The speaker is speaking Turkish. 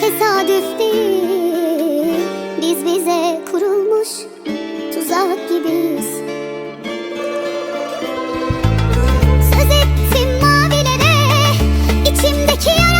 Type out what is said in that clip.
tesadüftü Biz bize kurulmuş tuzak gibiyiz. Söz ettim mavilere içimdeki yara